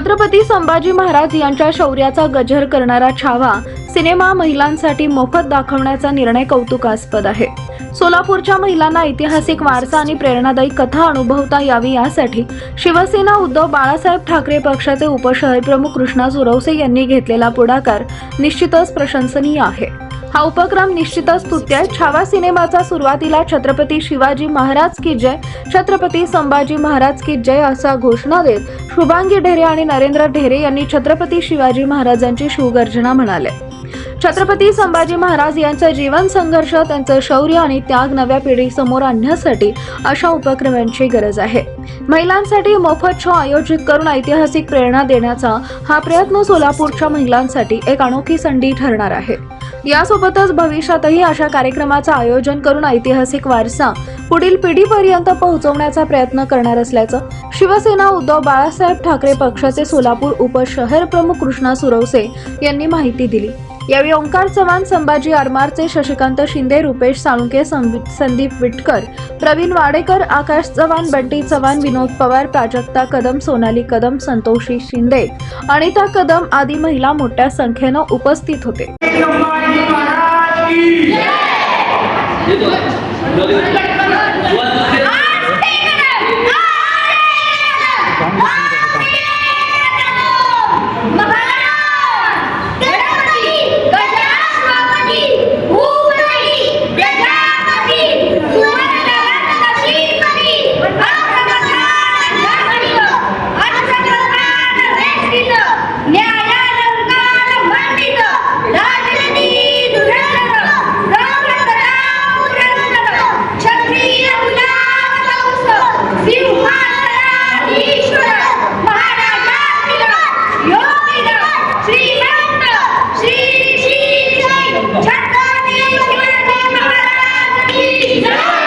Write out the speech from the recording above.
छत्रपती संभाजी महाराज यांच्या शौर्याचा गजर करणारा छावा सिनेमा महिलांसाठी मोफत दाखवण्याचा निर्णय कौतुकास्पद आहे. सोलापूरच्या महिलांना ऐतिहासिक वारसा आणि प्रेरणादायी कथा अनुभवता यावी यासाठी शिवसेना उद्धव बाळासाहेब ठाकरे पक्षाचे उपशहरप्रमुख कृष्णा सुरवसे यांनी घेतलेला पुढाकार निश्चितच प्रशंसनीय आहे. हा उपक्रम निश्चितच स्तुत्य छावा सिनेमाचा सुरुवातीला छत्रपती शिवाजी महाराज की जय छत्रपती संभाजी महाराज की जय असा घोषणा देत शुभांगी ढेरे आणि नरेंद्र ढेरे यांनी छत्रपती शिवाजी महाराजांची शिवगर्जना म्हणाले. छत्रपती संभाजी महाराज यांचं जीवन संघर्ष त्यांचं शौर्य आणि त्याग नव्या पिढीसमोर आणण्यासाठी अशा उपक्रमांची गरज आहे. महिलांसाठी मोफत शो आयोजित करून ऐतिहासिक प्रेरणा देण्याचा हा प्रयत्न सोलापूरच्या महिलांसाठी एक अनोखी संधी ठरणार आहे. यासोबतच भविष्यातही अशा कार्यक्रमाचं आयोजन करून ऐतिहासिक वारसा पुढील पिढीपर्यंत पोहोचवण्याचा प्रयत्न करणार असल्याचं शिवसेना उद्धव बाळासाहेब ठाकरे पक्षाचे सोलापूर उपशहर प्रमुख कृष्णा सुरवसे यांनी माहिती दिली. यावेळी ओंकार चव्हाण संभाजी आरमारचे शशिकांत शिंदे रुपेश साळुंके संदीप संदीप विटकर प्रवीण वाडेकर आकाश चव्हाण बंटी चव्हाण विनोद पवार प्राजक्ता कदम सोनाली कदम संतोषी शिंदे अनिता कदम आदी महिला मोठ्या संख्येनं उपस्थित होते. Yeah!